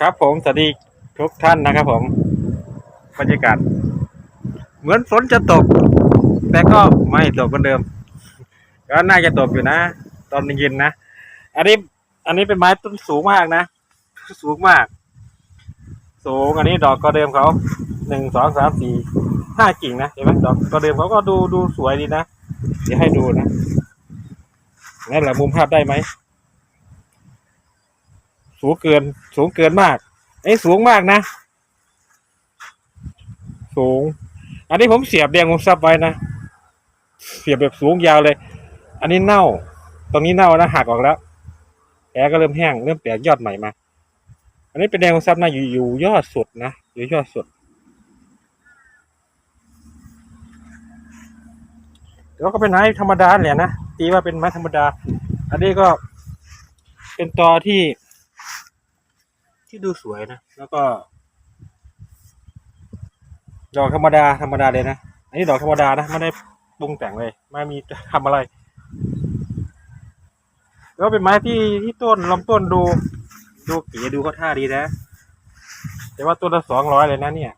ครับผมสวัสดีทุกท่านนะครับผมบรรยากาศเหมือนฝนจะตก แต่ก็ไม่ตกเหมือนเดิม ก็น่าจะตกอยู่นะ ตอนเย็นนะ อันนี้ อันนี้เป็นไม้ต้นสูงมากนะ สูงมาก สูงอันนี้ดอกก็เดิมเขาหนึ่งสองสามสี่ห้ากิ่งนะเห็นไหมดอกก็เดิมเขาก็ดูดูสวยดีนะเดี๋ยวให้ดูนะนั่นแหละมุมภาพได้ไหม สูงเกิน สูงเกินมากไอ้สูงมากนะ สูง อันนี้ผมเสียบแดงผมซับไว้นะ เสียบแบบสูงยาวเลย อันนี้เน่า ตรงนี้เน่านะหักออกแล้วแผลก็เริ่มแห้งเริ่มแตกยอดใหม่มา อันนี้เป็นแดงของซับนะอยู่อยู่ยอดสุดนะอยู่ยอดสุดแล้วก็เป็นไม้ธรรมดาแหละนะตีว่าเป็นไม้ธรรมดา อันนี้ก็เป็นตอที่ ที่ดูสวยนะ แล้วก็ ดอกธรรมดาธรรมดาเลยนะ อันนี้ดอกธรรมดานะไม่ได้ปรุงแต่งเลยไม่มีทำอะไร แล้วเป็นไม้ที่ที่ต้นลำต้นดู ดูเก๋ดูเขาท่าดีนะ แต่ว่าตัวละสองร้อยเลยนะเนี่ย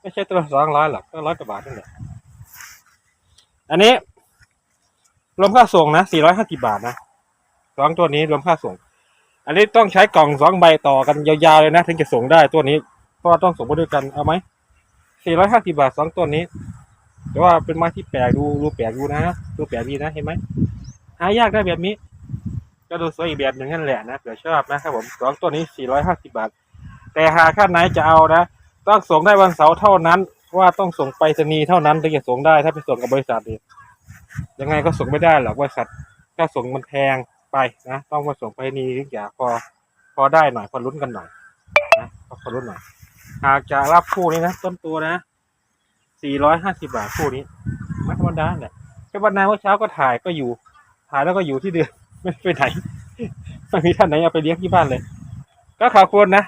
ไม่ใช่ตัวละสองร้อยหรอกก็ร้อยกว่าบาทนั่นแหละอันนี้รวมค่าส่งนะสี่ร้อยห้าสิบาทนะสองตัวนี้รวมค่าส่ง อันนี้ต้องใช้กล่องสองใบต่อกันยาวๆเลยนะ ถึงจะส่งได้ตัวนี้ เพราะว่าต้องส่งไปด้วยกันเอาไหมสี่ร้อยห้าสิบาทสองตัวนี้ แต่ว่าเป็นไม้ที่แปลกดูดูแปลกดูนะดูแปลกดีนะเห็นไหมหายากได้แบบนี้ ก็ดูสวยอีกแบบหนึ่งนั่นแหละนะเผื่อชอบนะครับผมสองตัวนี้สี่ร้อยห้าสิบาท แต่หากท่าไหนจะเอานะต้องส่งได้วันเสาร์เท่านั้นว่าต้องส่งไปรษณีย์เท่านั้นถึงจะส่งได้ถ้าไปส่งกับบริษัทนี่ยังไงก็ส่งไม่ได้หรอกบริษัทถ้าส่งมันแพง ไปนะต้องมาส่งไปรษณีย์ถึงจะพอพอได้หน่อยพอลุ้นกันหน่อยนะพอพอลุ้นหน่อยหากจะรับคู่นี้นะต้นตัวนะสี่ร้อยห้าสิบาทคู่นี้ไม่ธรรมดาเนี่ยแค่วันนั้นเมื่อเช้าก็ถ่ายก็อยู่ ถ่ายแล้วก็อยู่ที่เดิมไม่ไปไหนไม่มีท่านไหนเอาไปเลี้ยงที่บ้านเลย ก็ขอบคุณนะ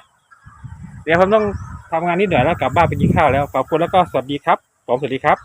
เดี๋ยวผมต้องทำงานนิดหน่อยแล้วกลับบ้านไปกินข้าวแล้วขอบคุณแล้วก็สวัสดีครับ ผมสวัสดีครับ